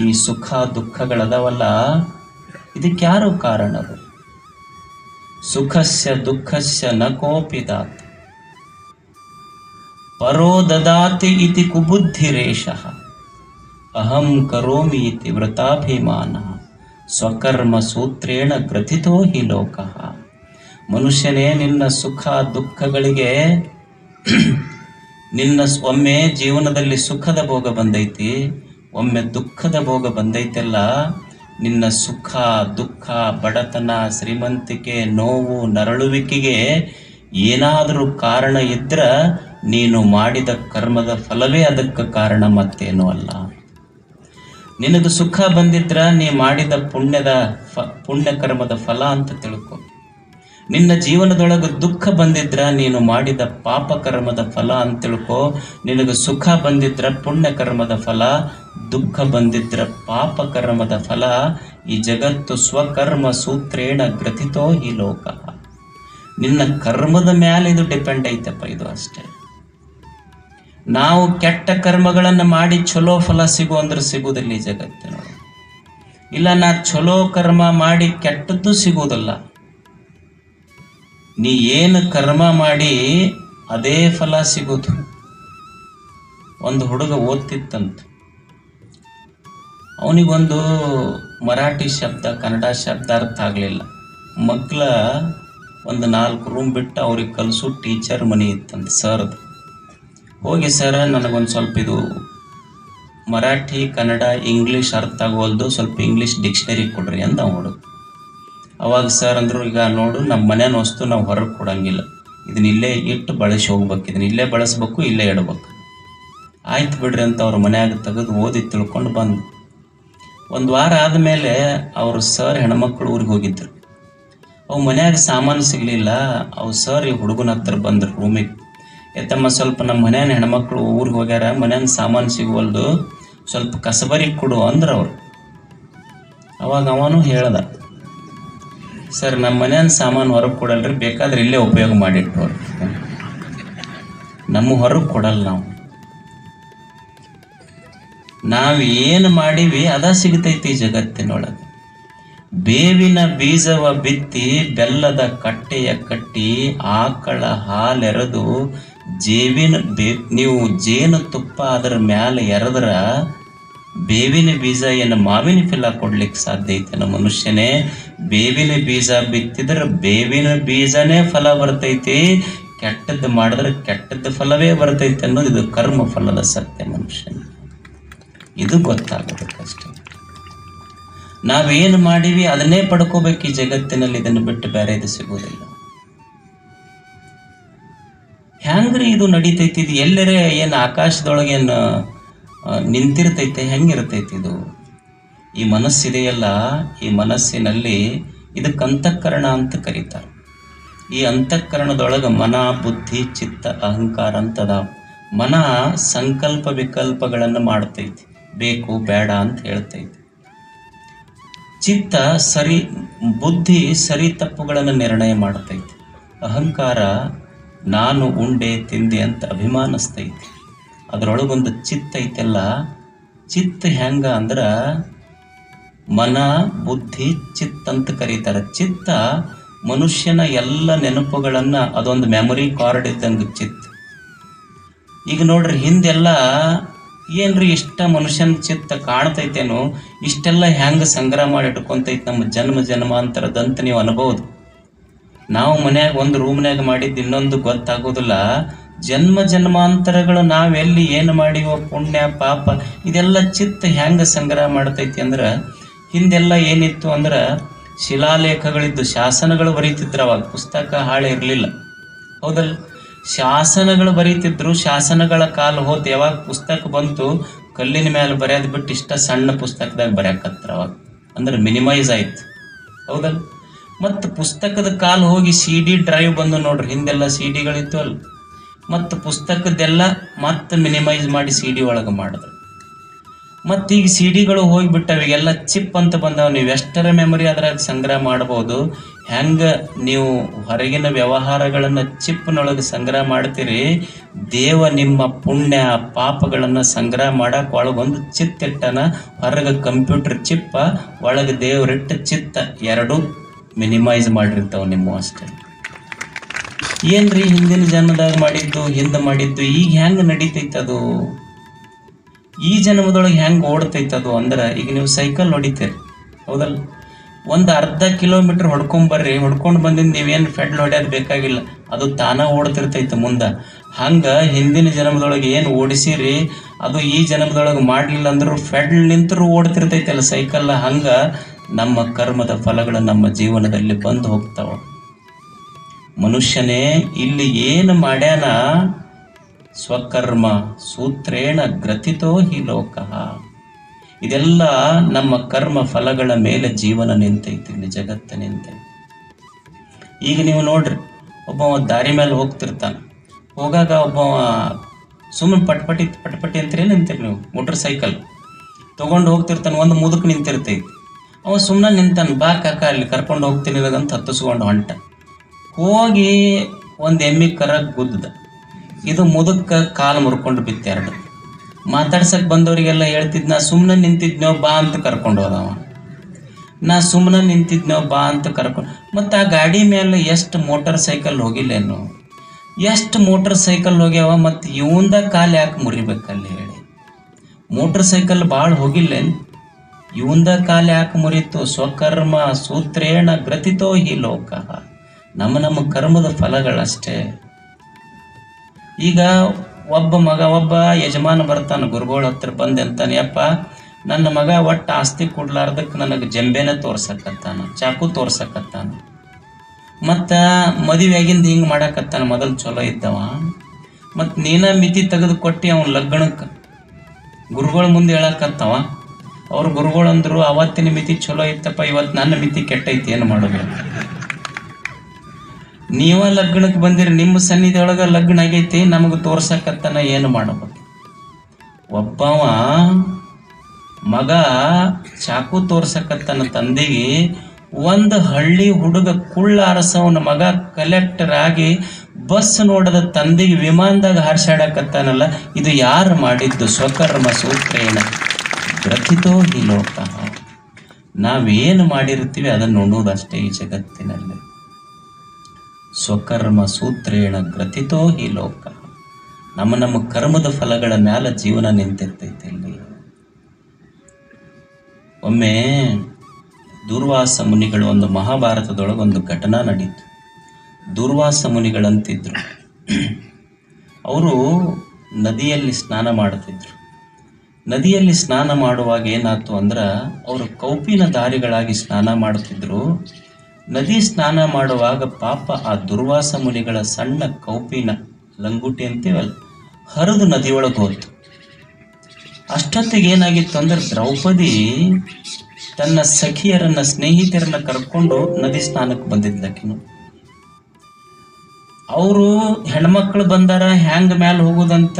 ಈ ಸುಖ ದುಃಖಗಳದವಲ್ಲ? ಇದಕ್ಕೆ ಯಾರು ಕಾರಣರು? ಸುಖಸ್ಯ ದುಃಖಸ್ಯ ನ ಕೋಪಿ ದಾತ್. ಪರೋ ದದಾತಿ ಇತಿ ಕುಬುದ್ಧಿರೇಷಃ. ಅಹಂ ಕರೋಮಿ ಇತಿ ವೃತಾಭಿಮಾನ ಸ್ವಕರ್ಮ ಸೂತ್ರೇಣ ಗ್ರಥಿತೋ ಹಿ ಲೋಕಃ. ಮನುಷ್ಯನೇ ನಿನ್ನ ಸುಖ ದುಃಖಗಳಿಗೆ ನಿನ್ನ ಒಮ್ಮೆ ಜೀವನದಲ್ಲಿ ಸುಖದ ಭೋಗ ಬಂದೈತಿ. ಒಮ್ಮೆ ದುಃಖದ ಭೋಗ ಬಂದೈತೆಲ್ಲ, ನಿನ್ನ ಸುಖ, ದುಃಖ, ಬಡತನ, ಶ್ರೀಮಂತಿಕೆ, ನೋವು, ನರಳುವಿಕೆಗೆ ಏನಾದರೂ ಕಾರಣ ಇದ್ರ ನೀನು ಮಾಡಿದ ಕರ್ಮದ ಫಲವೇ ಅದಕ್ಕೆ ಕಾರಣ ಮತ್ತೇನೂ ಅಲ್ಲ. ನಿನಗೆ ಸುಖ ಬಂದಿದ್ರ ನೀ ಮಾಡಿದ ಪುಣ್ಯದ ಫ, ಪುಣ್ಯ ಕರ್ಮದ ಫಲ ಅಂತ ತಿಳ್ಕೊ. ನಿನ್ನ ಜೀವನದೊಳಗೆ ದುಃಖ ಬಂದಿದ್ರ ನೀನು ಮಾಡಿದ ಪಾಪ ಕರ್ಮದ ಫಲ ಅಂತ ತಿಳ್ಕೊ. ನಿನಗೆ ಸುಖ ಬಂದಿದ್ರ ಪುಣ್ಯ ಕರ್ಮದ ಫಲ. ದುಃಖ ಬಂದಿದ್ರ ಪಾಪ ಕರ್ಮದ ಫಲ. ಈ ಜಗತ್ತು ಸ್ವಕರ್ಮ ಸೂತ್ರೇಣ ಗ್ರಥಿತೋ ಈ ಲೋಕ. ನಿನ್ನ ಕರ್ಮದ ಮೇಲೆ ಇದು ಡಿಪೆಂಡ್ ಐತಪ್ಪ, ಇದು ಅಷ್ಟೇ. ನಾವು ಕೆಟ್ಟ ಕರ್ಮಗಳನ್ನು ಮಾಡಿ ಚಲೋ ಫಲ ಸಿಗು ಅಂದ್ರೆ ಸಿಗುವುದಿಲ್ಲ ಈ ಜಗತ್ತಿನ ಇಲ್ಲ ನಾ ಚಲೋ ಕರ್ಮ ಮಾಡಿ ಕೆಟ್ಟದ್ದು ಸಿಗುವುದಿಲ್ಲ. ನೀ ಏನು ಕರ್ಮ ಮಾಡಿ ಅದೇ ಫಲ ಸಿಗೋದು. ಒಂದು ಹುಡುಗ ಓದ್ತಿತ್ತಂತ. ಅವನಿಗೊಂದು ಮರಾಠಿ ಶಬ್ದ, ಕನ್ನಡ ಶಬ್ದ ಅರ್ಥ ಆಗಲಿಲ್ಲ. ಮಕ್ಕಳ ಒಂದು ನಾಲ್ಕು ರೂಮ್ ಬಿಟ್ಟು ಅವ್ರಿಗೆ ಕಲಿಸು ಟೀಚರ್ ಮನೆ ಇತ್ತಂತ ಸರ್ದು ಹೋಗಿ ಸರ್ ನನಗೊಂದು ಸ್ವಲ್ಪ ಇದು ಮರಾಠಿ, ಕನ್ನಡ ಇಂಗ್ಲೀಷ್ ಅರ್ಥ ಆಗೋಲ್ದು ಸ್ವಲ್ಪ ಇಂಗ್ಲೀಷ್ ಡಿಕ್ಷನರಿ ಕೊಡ್ರಿ ಅಂತ ನೋಡು. ಅವಾಗ ಸರ್ ಅಂದರು, ಈಗ ನೋಡು ನಮ್ಮ ಮನೇನ ವಸ್ತು ನಾವು ಹೊರಗೆ ಕೊಡಂಗಿಲ್ಲ. ಇದನ್ನ ಇಲ್ಲೇ ಇಟ್ಟು ಬಳಸಿ ಹೋಗ್ಬೇಕು. ಇದನ್ನ ಇಲ್ಲೇ ಬಳಸ್ಬೇಕು, ಇಲ್ಲೇ ಇಡ್ಬೇಕು. ಆಯ್ತು ಬಿಡ್ರಿ ಅಂತ ಅವ್ರ ಮನ್ಯಾಗ ತೆಗೆದು ಓದಿ ತಿಳ್ಕೊಂಡು ಬಂದು. ಒಂದು ವಾರ ಆದಮೇಲೆ ಅವ್ರ ಸರ್ ಹೆಣ್ಮಕ್ಳು ಊರಿಗೆ ಹೋಗಿದ್ರು. ಅವು ಮನ್ಯಾಗ ಸಾಮಾನು ಸಿಗಲಿಲ್ಲ. ಅವು ಸರ್ ಈ ಹುಡುಗನ ಹತ್ರ ಬಂದ್ರು ರೂಮಿಗೆ ಎತ್ತಮ್ಮ ಸ್ವಲ್ಪ ನಮ್ಮ ಮನ್ಯಾನ ಹೆಣ್ಮಕ್ಳು ಊರಿಗೆ ಹೋಗ್ಯಾರ, ಮನ್ಯಾನ ಸಾಮಾನು ಸಿಗುವಲ್ದು, ಸ್ವಲ್ಪ ಕಸಬರಿ ಕೊಡು ಅಂದ್ರೆ ಅವ್ರು. ಅವಾಗ ಅವನು ಹೇಳ್ದ, ಸರ್ ನಮ್ಮ ಮನ್ಯಾನ ಸಾಮಾನು ಹೊರಗೆ ಕೊಡಲ್ರಿ, ಬೇಕಾದ್ರೆ ಇಲ್ಲೇ ಉಪಯೋಗ ಮಾಡಿಟ್ಟು ನಮ್ಮ ಹೊರಗೆ ಕೊಡಲ್ಲ ನಾವು ನಾವು ಏನು ಮಾಡೀವಿ, ಅದ ಸಿಗ್ತೈತಿ ಜಗತ್ತಿನೊಳಗೆ. ಬೇವಿನ ಬೀಜವ ಬಿತ್ತಿ, ಬೆಲ್ಲದ ಕಟ್ಟೆಯ ಕಟ್ಟಿ, ಆಕಳ ಹಾಲೆರೆದು ಜೇವಿನ ಬೇ, ನೀವು ಜೇನು ತುಪ್ಪ ಅದರ ಮ್ಯಾಲೆ ಎರೆದ್ರ, ಬೇವಿನ ಬೀಜ ಏನು ಮಾವಿನ ಫಿಲ ಕೊಡ್ಲಿಕ್ಕೆ ಸಾಧ್ಯ ಐತೆ ಮನುಷ್ಯನೇ. ಬೇವಿನ ಬೀಜ ಬಿತ್ತಿದ್ರೆ ಬೇವಿನ ಬೀಜನೇ ಫಲ ಬರ್ತೈತಿ ಕೆಟ್ಟದ್ದು ಮಾಡಿದ್ರೆ ಕೆಟ್ಟದ್ದು ಫಲವೇ ಬರ್ತೈತಿ ಅನ್ನೋದು ಇದು ಕರ್ಮ ಫಲದ ಸತ್ಯ ಮನುಷ್ಯನ. ಇದು ಗೊತ್ತಾಗಬೇಕಷ್ಟೆ ನಾವೇನು ಮಾಡೀವಿ ಅದನ್ನೇ ಪಡ್ಕೋಬೇಕು ಈ ಜಗತ್ತಿನಲ್ಲಿ, ಇದನ್ನು ಬಿಟ್ಟು ಬೇರೆ ಇದು ಸಿಗೋದಿಲ್ಲ ಹೆಂಗ್ರಿ ಇದು ನಡೀತೈತಿ? ಇದು ಎಲ್ಲರೇ ಏನು ಆಕಾಶದೊಳಗೇನು ನಿಂತಿರ್ತೈತೆ? ಹೆಂಗಿರ್ತೈತಿ ಇದು? ಈ ಮನಸ್ಸಿದೆಯಲ್ಲ, ಈ ಮನಸ್ಸಿನಲ್ಲಿ ಇದಕ್ಕೆ ಅಂತಃಕರಣ ಅಂತ ಕರೀತಾರೆ. ಈ ಅಂತಃಕರಣದೊಳಗೆ ಮನ, ಬುದ್ಧಿ, ಚಿತ್ತ, ಅಹಂಕಾರ ಅಂತದ. ಮನ ಸಂಕಲ್ಪ ವಿಕಲ್ಪಗಳನ್ನು ಮಾಡ್ತೈತಿ. ಬೇಕು, ಬೇಡ ಅಂತ ಹೇಳ್ತೈತಿ ಚಿತ್ತ ಸರಿ, ಬುದ್ಧಿ ಸರಿ ತಪ್ಪುಗಳನ್ನು ನಿರ್ಣಯ ಮಾಡ್ತೈತಿ ಅಹಂಕಾರ, ನಾನು ಉಂಡೆ ತಿಂದೆ ಅಂತ ಅಭಿಮಾನಿಸ್ತೈತಿ ಅದರೊಳಗೊಂದು ಚಿತ್ತ ಐತೆಲ್ಲ, ಚಿತ್ತ ಹೆಂಗ ಅಂದ್ರೆ ಮನ, ಬುದ್ಧಿ, ಚಿತ್ತ ಅಂತ ಕರೀತಾರೆ. ಚಿತ್ತ ಮನುಷ್ಯನ ಎಲ್ಲ ನೆನಪುಗಳನ್ನು, ಅದೊಂದು ಮೆಮೊರಿ ಕಾರ್ಡ್ ಇದ್ದಂಗೆ ಚಿತ್ತ. ಈಗ ನೋಡ್ರಿ, ಹಿಂದೆಲ್ಲ ಏನ್ರಿ ಇಷ್ಟ ಮನುಷ್ಯನ ಚಿತ್ತ ಕಾಣ್ತೈತೇನೋ, ಇಷ್ಟೆಲ್ಲ ಹೆಂಗ ಸಂಗ್ರಹ ಮಾಡಿ ಇಟ್ಕೊಂತೈತಿ ನಮ್ಮ ಜನ್ಮ ಜನ್ಮಾಂತರದಂತ ನೀವು ಅನ್ಬೋದು. ನಾವು ಮನ್ಯಾಗ ಒಂದು ರೂಮ್ನ್ಯಾಗ ಮಾಡಿದ್ದು ಇನ್ನೊಂದು ಗೊತ್ತಾಗೋದಿಲ್ಲ. ಜನ್ಮ ಜನ್ಮಾಂತರಗಳು ನಾವೆಲ್ಲಿ ಏನು ಮಾಡಿವೋ, ಪುಣ್ಯ, ಪಾಪ, ಇದೆಲ್ಲ ಚಿತ್ತ ಹೆಂಗ ಸಂಗ್ರಹ ಮಾಡ್ತೈತಿ ಅಂದ್ರೆ, ಹಿಂದೆಲ್ಲ ಏನಿತ್ತು ಅಂದ್ರೆ, ಶಿಲಾಲೇಖಗಳಿದ್ದು ಶಾಸನಗಳು ಬರೀತಿದ್ರು ಅವಾಗ. ಪುಸ್ತಕ ಹಾಳೆ ಇರಲಿಲ್ಲ. ಹೌದಲ್ಲ ಶಾಸನಗಳು ಬರೀತಿದ್ರು. ಶಾಸನಗಳ ಕಾಲ ಹೋತ್. ಯಾವಾಗ ಪುಸ್ತಕ ಬಂತು, ಕಲ್ಲಿನ ಮೇಲೆ ಬರೆಯೋದು ಬಿಟ್ಟು ಇಷ್ಟ ಸಣ್ಣ ಪುಸ್ತಕದಾಗ ಬರೆಯಕತ್ರ ಅವಾಗ. ಅಂದ್ರೆ ಮಿನಿಮೈಸ್ ಆಯ್ತು. ಹೌದಲ್ಲ? ಮತ್ತು ಪುಸ್ತಕದ ಕಾಲ ಹೋಗಿ ಸಿ ಡಿ ಡ್ರೈವ್ ಬಂದು ನೋಡ್ರಿ. ಹಿಂದೆಲ್ಲ ಸಿ ಡಿಗಳಿತ್ತು ಅಲ್ಲ ಮತ್ತು ಪುಸ್ತಕದೆಲ್ಲ ಮತ್ತೆ ಮಿನಿಮೈಸ್ ಮಾಡಿ ಸಿ ಡಿ ಒಳಗೆ ಮಾಡಿದ್ರು. ಮತ್ತು ಈಗ ಸಿ ಡಿಗಳು ಹೋಗಿಬಿಟ್ಟವೆ. ಎಲ್ಲ ಚಿಪ್ ಅಂತ ಬಂದವ. ನೀವು ಎಷ್ಟರ ಮೆಮೊರಿ ಅದ್ರಾಗ ಸಂಗ್ರಹ ಮಾಡ್ಬೋದು. ಹೆಂಗ ನೀವು ಹೊರಗಿನ ವ್ಯವಹಾರಗಳನ್ನು ಚಿಪ್ನೊಳಗೆ ಸಂಗ್ರಹ ಮಾಡ್ತೀರಿ? ದೇವ ನಿಮ್ಮ ಪುಣ್ಯ ಪಾಪಗಳನ್ನು ಸಂಗ್ರಹ ಮಾಡಕ್ಕೆ ಒಳಗೊಂದು ಚಿತ್ತಿಟ್ಟನ ಹೊರಗೆ ಕಂಪ್ಯೂಟರ್ ಚಿಪ್ಪ, ಒಳಗೆ ದೇವರಿಟ್ಟ ಚಿತ್ತ ಎರಡು ಮಿನಿಮೈಸ್ ಮಾಡಿರ್ತಾವೆ ನಿಮ್ಮ ಅಷ್ಟೇ. ಏನ್ರಿ ಹಿಂದಿನ ಜನ್ಮದಾಗ ಮಾಡಿದ್ದು, ಹಿಂದೆ ಮಾಡಿದ್ದು, ಈಗ ಹೆಂಗೆ ನಡೀತೈತೆ ಅದು ಈ ಜನ್ಮದೊಳಗೆ ಹೆಂಗೆ ಅದು ಅಂದ್ರೆ ಈಗ ನೀವು ಸೈಕಲ್ ಹೊಡಿತೀರಿ ಹೌದಲ್ಲ? ಒಂದು ಅರ್ಧ ಕಿಲೋಮೀಟ್ರ್ ಹೊಡ್ಕೊಂಬರ್ರಿ ಹೊಡ್ಕೊಂಡು ಬಂದಿದ್ದು ನೀವೇನು ಫೆಡ್ಲ್ ಹೊಡ್ಯೋದು ಬೇಕಾಗಿಲ್ಲ. ಅದು ತಾನ ಓಡ್ತಿರ್ತೈತೆ ಮುಂದೆ. ಹಂಗೆ ಹಿಂದಿನ ಜನ್ಮದೊಳಗೆ ಏನು ಓಡಿಸಿರಿ, ಅದು ಈ ಜನ್ಮದೊಳಗೆ ಮಾಡಲಿಲ್ಲ ಫೆಡ್ ಫೆಡ್ಲ್ ನಿಂತರೂ ಓಡ್ತಿರ್ತೈತಲ್ಲ ಸೈಕಲ್ ಹಂಗೆ ನಮ್ಮ ಕರ್ಮದ ಫಲಗಳು ನಮ್ಮ ಜೀವನದಲ್ಲಿ ಬಂದು ಹೋಗ್ತಾವ. ಮನುಷ್ಯನೇ, ಇಲ್ಲಿ ಏನು ಮಾಡ್ಯಾನ? ಸ್ವಕರ್ಮ ಸೂತ್ರೇಣ ಗ್ರಥಿತೋ ಹಿ ಲೋಕಃ. ಇದೆಲ್ಲ ನಮ್ಮ ಕರ್ಮ ಫಲಗಳ ಮೇಲೆ ಜೀವನ ನಿಂತೈತಿ, ಇಲ್ಲಿ ಜಗತ್ತು ನಿಂತೈತಿ. ಈಗ ನೀವು ನೋಡ್ರಿ, ಒಬ್ಬವ ದಾರಿ ಮೇಲೆ ಹೋಗ್ತಿರ್ತಾನೆ. ಹೋಗಾಗ ಒಬ್ಬ ಸುಮ್ಮನೆ ಪಟ್ಪಟಿ ಪಟ್ಪಟಿ ಅಂತೀರಿ ನಿಂತೀರಿ ನೀವು? Motor cycle. ತೊಗೊಂಡು ಹೋಗ್ತಿರ್ತಾನೆ, ಒಂದು ಮುದುಕ್ ನಿಂತಿರ್ತೈತಿ. ಅವ ಸುಮ್ಮನೆ ನಿಂತಾನೆ, ಬಾ ಕಾಕ, ಅಲ್ಲಿ ಕರ್ಕೊಂಡು ಹೋಗ್ತೀನಿ ಅಂತ ಹತ್ತಿಸ್ಕೊಂಡು ಹೊಂಟ. ಹೋಗಿ ಒಂದು ಎಮ್ಮಿ ಕರ ಗುದ್ದ. ಇದು ಮುದುಕ ಕಾಲು ಮುರ್ಕೊಂಡು ಬಿತ್ತು ಮಾತಾಡ್ಸಕ್ ಬಂದವರಿಗೆಲ್ಲ ಹೇಳ್ತಿದ್, ನಾ ಸುಮ್ಮನೆ ನಿಂತಿದ್ನೋ ಬಾ ಅಂತ ಕರ್ಕೊಂಡು ಹೋದವ ನಾ ಸುಮ್ಮನೆ ನಿಂತಿದ್ನೋ ಬಾ ಅಂತ ಕರ್ಕೊಂಡು ಮತ್ತು ಆ ಗಾಡಿ ಮೇಲೆ ಎಷ್ಟು ಮೋಟರ್ ಸೈಕಲ್ ಹೋಗಿಲ್ಲೇನು ಎಷ್ಟು ಮೋಟರ್ ಸೈಕಲ್ ಹೋಗ್ಯಾವ ಮತ್ತು ಇವಂದ ಕಾಲು ಯಾಕೆ ಮುರಿಬೇಕಲ್ಲಿ ಹೇಳಿ? ಮೋಟರ್ ಸೈಕಲ್ ಭಾಳ ಹೋಗಿಲ್ಲೇನು ಇವಂದ ಕಾಲು ಯಾಕೆ ಮುರಿತು? ಸ್ವಕರ್ಮ ಸೂತ್ರೇಣ ಗ್ರತಿತೋ ಹಿ ಲೋಕ. ನಮ್ಮ ನಮ್ಮ ಕರ್ಮದ ಫಲಗಳಷ್ಟೇ. ಈಗ ಒಬ್ಬ ಮಗ, ಒಬ್ಬ ಯಜಮಾನ ಬರ್ತಾನೆ, ಗುರುಗಳ ಹತ್ರ ಬಂದೆ ಅಂತಾನೆ ಯಪ್ಪ, ನನ್ನ ಮಗ ಒಟ್ಟು ಆಸ್ತಿ ಕೊಡ್ಲಾರ್ದಕ್ಕೆ ನನಗೆ ಜಂಬೆನ ತೋರ್ಸಕತ್ತಾನ, ಚಾಕು ತೋರ್ಸಕತ್ತಾನ. ಮತ್ತು ಮದುವೆಯಾಗಿಂದ ಹಿಂಗೆ ಮಾಡಕತ್ತಾನ, ಮೊದಲು ಚಲೋ ಇದ್ದವ. ಮತ್ತು ನೀನ ಮಿತಿ ತೆಗೆದು ಕೊಟ್ಟು ಅವನ ಲಗ್ನಕ್ಕೆ ಗುರುಗಳ ಮುಂದೆ ಹೇಳಕತ್ತವ. ಅವ್ರ ಗುರುಗಳು ಅಂದರು ಅವತ್ತಿನ ಮಿತಿ ಚಲೋ ಇತ್ತಪ್ಪ, ಇವತ್ತು ನನ್ನ ಮಿತಿ ಕೆಟ್ಟೈತಿ, ಏನು ಮಾಡೋದು? ನೀವ ಲಗ್ನಕ್ಕೆ ಬಂದಿರಿ, ನಿಮ್ಮ ಸನ್ನಿಧಿಯೊಳಗ ಲಗ್ನ ಆಗೈತಿ, ನಮಗೆ ತೋರ್ಸಕತ್ತನ ಏನು ಮಾಡಬೇಕು? ಒಬ್ಬವ ಮಗ ಚಾಕು ತೋರ್ಸಕತ್ತನ ತಂದೆಗೆ ಒಂದು ಹಳ್ಳಿ ಹುಡುಗ ಕುಳ್ಳ ಅರಸವನ ಮಗ ಕಲೆಕ್ಟರ್ ಆಗಿ ಬಸ್ ನೋಡದ ತಂದೆಗೆ ವಿಮಾನದಾಗ ಹಾರ್ಸಾಡಕತ್ತಾನಲ್ಲ, ಇದು ಯಾರು ಮಾಡಿದ್ದು? ಸ್ವಕರ್ಮ ಸೂತ್ರೇನ. ಗ್ರಥಿತೋ ಹಿ ಲೋಕ. ನಾವೇನು ಮಾಡಿರ್ತೀವಿ ಅದನ್ನು ನೋಡೋದಷ್ಟೇ ಈ ಜಗತ್ತಿನಲ್ಲಿ. ಸ್ವಕರ್ಮ ಸೂತ್ರೇಣ ಗ್ರಥಿತೋ ಹಿ ಲೋಕ. ನಮ್ಮ ನಮ್ಮ ಕರ್ಮದ ಫಲಗಳ ಮ್ಯಾಲ ಜೀವನ ನಿಂತಿರ್ತೈತಿ ಇಲ್ಲಿ. ಒಮ್ಮೆ ದುರ್ವಾಸ ಮುನಿಗಳು ಒಂದು ಮಹಾಭಾರತದೊಳಗೆ ಒಂದು ಘಟನಾ ನಡೀತು. ದುರ್ವಾಸ ಮುನಿಗಳಂತಿದ್ರು. ಅವರು ನದಿಯಲ್ಲಿ ಸ್ನಾನ ಮಾಡುತ್ತಿದ್ರು. ನದಿಯಲ್ಲಿ ಸ್ನಾನ ಮಾಡುವಾಗ ಏನಾಯ್ತು ಅಂದ್ರೆ, ಅವರು ಕೌಪಿನ ದಾರಿಗಳಾಗಿ ಸ್ನಾನ ಮಾಡುತ್ತಿದ್ರು. ನದಿ ಸ್ನಾನ ಮಾಡುವಾಗ ಪಾಪ ಆ ದುರ್ವಾಸ ಮುನಿಗಳ ಸಣ್ಣ ಕೌಪಿನ ಲಂಗುಟಿ ಅಂತೇವಲ್ಲ, ಹರಿದು ನದಿಯೊಳಗೆ ಹೋಯ್ತು. ಅಷ್ಟೊತ್ತಿಗೆ ಏನಾಗಿತ್ತು ಅಂದ್ರೆ ದ್ರೌಪದಿ ತನ್ನ ಸಖಿಯರನ್ನ, ಸ್ನೇಹಿತರನ್ನ ಕರ್ಕೊಂಡು ನದಿ ಸ್ನಾನಕ್ಕೆ ಬಂದಿದ್ಲಕಿನು ಅವರು ಹೆಣ್ಮಕ್ಳು ಬಂದಾರ, ಹ್ಯಾಂಗ ಮ್ಯಾಲ ಹೋಗುದಂತ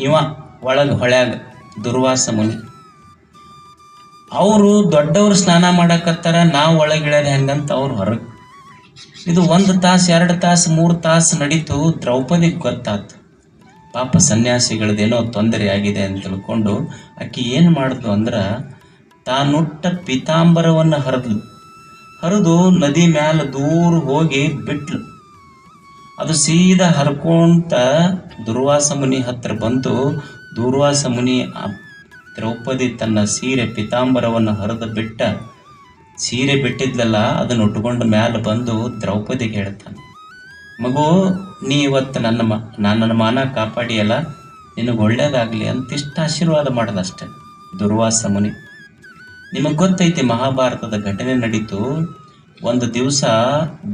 ಇವ ಒಳಗೆ ಹೊಳ್ಯಾಗ ದುರ್ವಾಸ ಮುನಿ. ಅವರು ದೊಡ್ಡವರು ಸ್ನಾನ ಮಾಡಕತ್ತಾರ ನಾವು ಒಳಗಿಳ್ಯಾರ ಹೆಂಗಂತ ಅವ್ರು ಹೊರಗೆ. ಇದು ಒಂದು ತಾಸು, ಎರಡು ತಾಸು, ಮೂರು ತಾಸು ನಡೀತು, ದ್ರೌಪದಿಗೆ ಗೊತ್ತಾತು. ಪಾಪ ಸನ್ಯಾಸಿಗಳದೇನೋ ತೊಂದರೆ ಆಗಿದೆ ಅಂತ ತಿಳ್ಕೊಂಡು ಆಕೆ ಏನು ಮಾಡಿದ್ಲು ಅಂದ್ರೆ ತಾನುಟ್ಟ ಪೀತಾಂಬರವನ್ನು ಹರಿದ್ಲು. ಹರಿದು ನದಿ ಮ್ಯಾಲ ದೂರ ಹೋಗಿ ಬಿಟ್ಲು. ಅದು ಸೀದಾ ಹರ್ಕೊಂತ ದುರ್ವಾಸ ಮುನಿ ಹತ್ರ ಬಂತು ದುರ್ವಾಸ ಮುನಿ ದ್ರೌಪದಿ ತನ್ನ ಸೀರೆ ಪೀತಾಂಬರವನ್ನು ಹರಿದು ಬಿಟ್ಟ ಸೀರೆ ಬಿಟ್ಟಿದ್ಲಲ್ಲ, ಅದನ್ನು ಉಟ್ಕೊಂಡು ಮ್ಯಾಲ ಬಂದು ದ್ರೌಪದಿಗೆ ಹೇಳ್ತಾನೆ, ಮಗು, ನೀ ಇವತ್ತು ನನ್ನ ಮ ನನ್ನ ಮಾನ ಕಾಪಾಡಿಯಲ್ಲ, ನಿನಗೆ ಒಳ್ಳೇದಾಗಲಿ ಅಂತ ಇಷ್ಟ ಆಶೀರ್ವಾದ ಮಾಡೋದಷ್ಟೆ, ದುರ್ವಾಸ ಮುನಿ. ನಿಮಗೆ ಗೊತ್ತೈತಿ, ಮಹಾಭಾರತದ ಘಟನೆ ನಡೀತು, ಒಂದು ದಿವಸ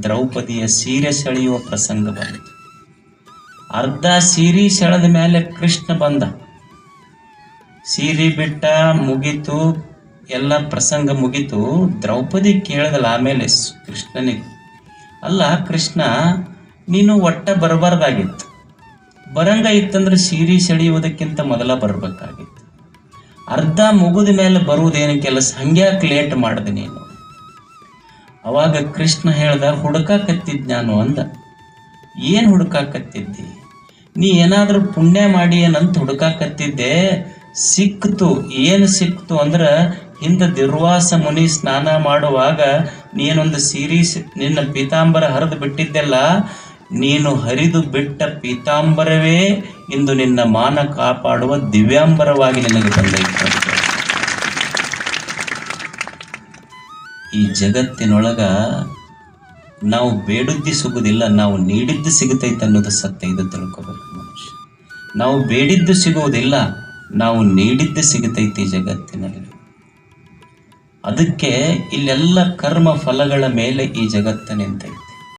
ದ್ರೌಪದಿಯ ಸೀರೆ ಸೆಳೆಯುವ ಪ್ರಸಂಗ ಬಂತು. ಅರ್ಧ ಸೀರೆ ಸೆಳೆದ ಮೇಲೆ ಕೃಷ್ಣ ಬಂದ. ಸೀರೆ ಬಿಟ್ಟ ಮುಗೀತು, ಎಲ್ಲ ಪ್ರಸಂಗ ಮುಗೀತು. ದ್ರೌಪದಿ ಕೇಳಿದಲ್ಲ ಆಮೇಲೆ ಕೃಷ್ಣನಿಗೆ, ಅಲ್ಲ ಕೃಷ್ಣ, ನೀನು ಒಟ್ಟ ಬರಬಾರ್ದಾಗಿತ್ತು. ಬರಂಗ ಇತ್ತಂದ್ರೆ ಸೀರೆ ಸೆಳೆಯುವುದಕ್ಕಿಂತ ಮೊದಲ ಬರಬೇಕಾಗಿತ್ತು. ಅರ್ಧ ಮುಗಿದ ಮೇಲೆ ಬರುವುದೇನು ಕೆಲಸ? ಹಂಗ್ಯಾಕೆ ಲೇಟ್ ಮಾಡಿದೆ ನೀನು? ಅವಾಗ ಕೃಷ್ಣ ಹೇಳ್ದ ಹುಡುಕಾಕತ್ತಿದ್ ನಾನು ಅಂದ. ಏನು ಹುಡುಕಾಕತ್ತಿದ್ದಿ ನೀ ಏನಾದರೂ ಪುಣ್ಯ ಮಾಡಿ ಏನಂತ ಹುಡುಕಾಕತ್ತಿದ್ದೆ ಸಿಕ್ತು, ಏನು ಸಿಕ್ತು ಅಂದ್ರೆ ಹಿಂದೆ ದುರ್ವಾಸ ಮುನಿ ಸ್ನಾನ ಮಾಡುವಾಗ ನೀನೊಂದು ಸೀರೀಸ್ ನಿನ್ನ ಪೀತಾಂಬರ ಹರಿದು ಬಿಟ್ಟಿದ್ದೆಲ್ಲ, ನೀನು ಹರಿದು ಬಿಟ್ಟ ಪೀತಾಂಬರವೇ ಇಂದು ನಿನ್ನ ಮಾನ ಕಾಪಾಡುವ ದಿವ್ಯಾಂಬರವಾಗಿ ನಿನಗೆ ಬಂದೈತೆ ಈ ಜಗತ್ತಿನೊಳಗ ನಾವು ಬೇಡಿದ್ದು ಸಿಗುವುದಿಲ್ಲ ನಾವು ನೀಡಿದ್ದು ಸಿಗುತ್ತೈತೆ ಅನ್ನೋದು ಸತ್ಯ ಇದು ತಿಳ್ಕೋಬೇಕು ಮನುಷ್ಯ. ನಾವು ಬೇಡಿದ್ದು ಸಿಗುವುದಿಲ್ಲ. ನಾವು ನೀಡಿದ್ದು ಸಿಗತೈತಿ ಜಗತ್ತಿನಲ್ಲಿ. ಅದಕ್ಕೆ ಇಲ್ಲೆಲ್ಲ ಕರ್ಮ ಫಲಗಳ ಮೇಲೆ ಈ ಜಗತ್ತು ನಿಂತೈತಿ.